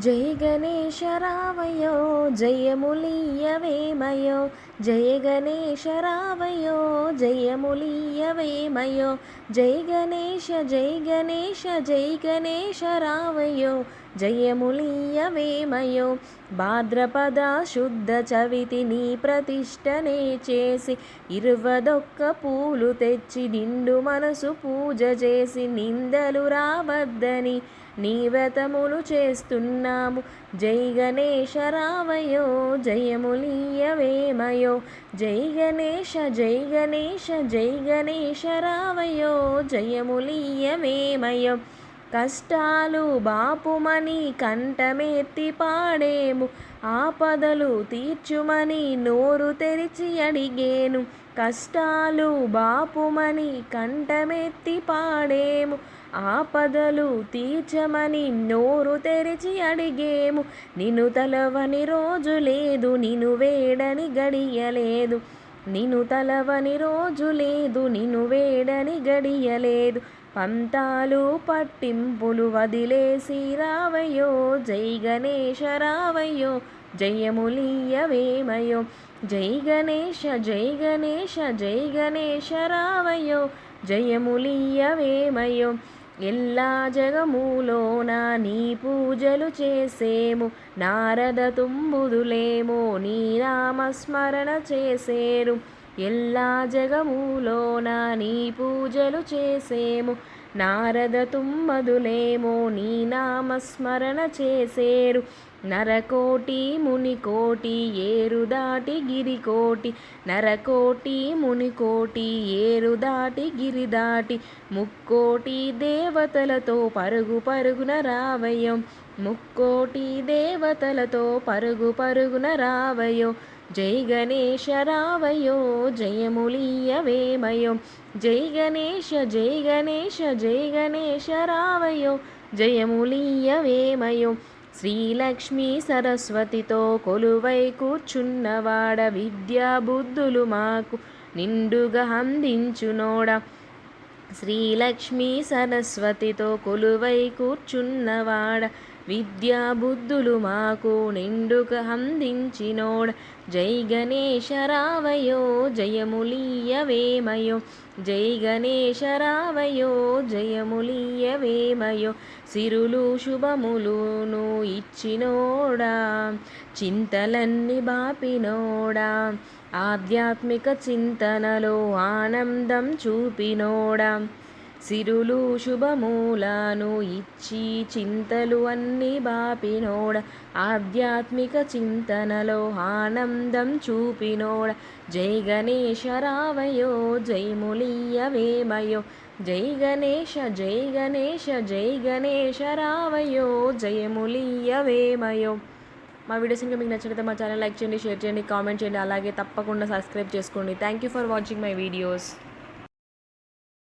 జయ గణేశ రావయో జయములీయవేమయో జయ గణేశ రావయో జయములీయవేమయో జయ గణేశ జయ గణేశ జయ గణేశ రావయో జయములీయవేమయో భాద్రపద శుద్ధ చవితి నీ ప్రతిష్టనే చేసి ఇరువదొక్క పూలు తెచ్చి నిండు మనసు పూజ చేసి నిందలు రావద్దని నీ వ్రతములు చేస్తున్నాము. జై గణేశ రావయో జయములీయవేమయో జై గణేశ జై గణేశ జై గణేశ రావయో జయములీయవేమయో కష్టాలు బాపుమని కంఠమెత్తి పాడేము. ఆపదలు తీర్చుమని నోరు తెరిచి అడిగేను. కష్టాలు బాపుమని కంఠమెత్తి పాడేము. ఆపదలు తీర్చమని నోరు తెరిచి అడిగేము. నిన్ను తలవని రోజు లేదు నిన్ను వేడని గడియలేదు నిను తలవని రోజు లేదు నిను వేడని గడియలేదు. పంతాలు పట్టింపులు వదిలేసి రావయో జై గణేశ రావయో జయములీయవేమయో జై గణేశ జై గణేశ జై గణేశ రావయో జయములీయవేమయో ఎల్లా జగములోన నీ పూజలు చేసేము నారద తుంబుదులేమో నీ నామస్మరణ చేసేరు. ఎల్లా జగములోన నీ పూజలు చేసేము నారద తుమ్మదులేమో నీ నామస్మరణ చేసేరు నరకోటి మునికోటి ఏరుదాటి గిరికోటి నరకోటి మునికోటి ఏరుదాటి గిరిదాటి ముక్కోటి దేవతలతో పరుగు పరుగున రావయం ముక్కోటి దేవతలతో పరుగు పరుగున రావయో జై గణేశ రావయో జయములీయవేమయో జై గణేశ జై గణేశ జై గణేశ రావయో జయములీయవేమయో శ్రీలక్ష్మీ సరస్వతితో కొలువై కూర్చున్నవాడ విద్యాబుద్ధులు మాకు నిండుగా అందించునోడ. శ్రీలక్ష్మీ సరస్వతితో కొలువై కూర్చున్నవాడ విద్యా బుద్ధులు మాకు నిండుక అందించినోడ్. జై గణేశ రావయో జయములీయవేమయో. జై గణేశ రావయో జయములీయవేమయో. సిరులు శుభములును ఇచ్చినోడా చింతలన్నీ బాపినోడా. ఆధ్యాత్మిక చింతనలో ఆనందం చూపినోడా. సిరులు శుభమూలాను ఇచ్చి చింతలు అన్ని బాపినోడ. ఆధ్యాత్మిక చింతనలో ఆనందం చూపినోడ. జై గణేశ రావయో జై ములీయవేమయో జై గణేశ జై గణేశ జై గణేశ రావయో జయములీయవేమయో మా వీడియోస్ ఇంకా మీకు నచ్చినట్లయితే మా ఛానల్ లైక్ చేయండి షేర్ చేయండి కామెంట్ చేయండి అలాగే తప్పకుండా సబ్స్క్రైబ్ చేసుకోండి. Thank you for watching my videos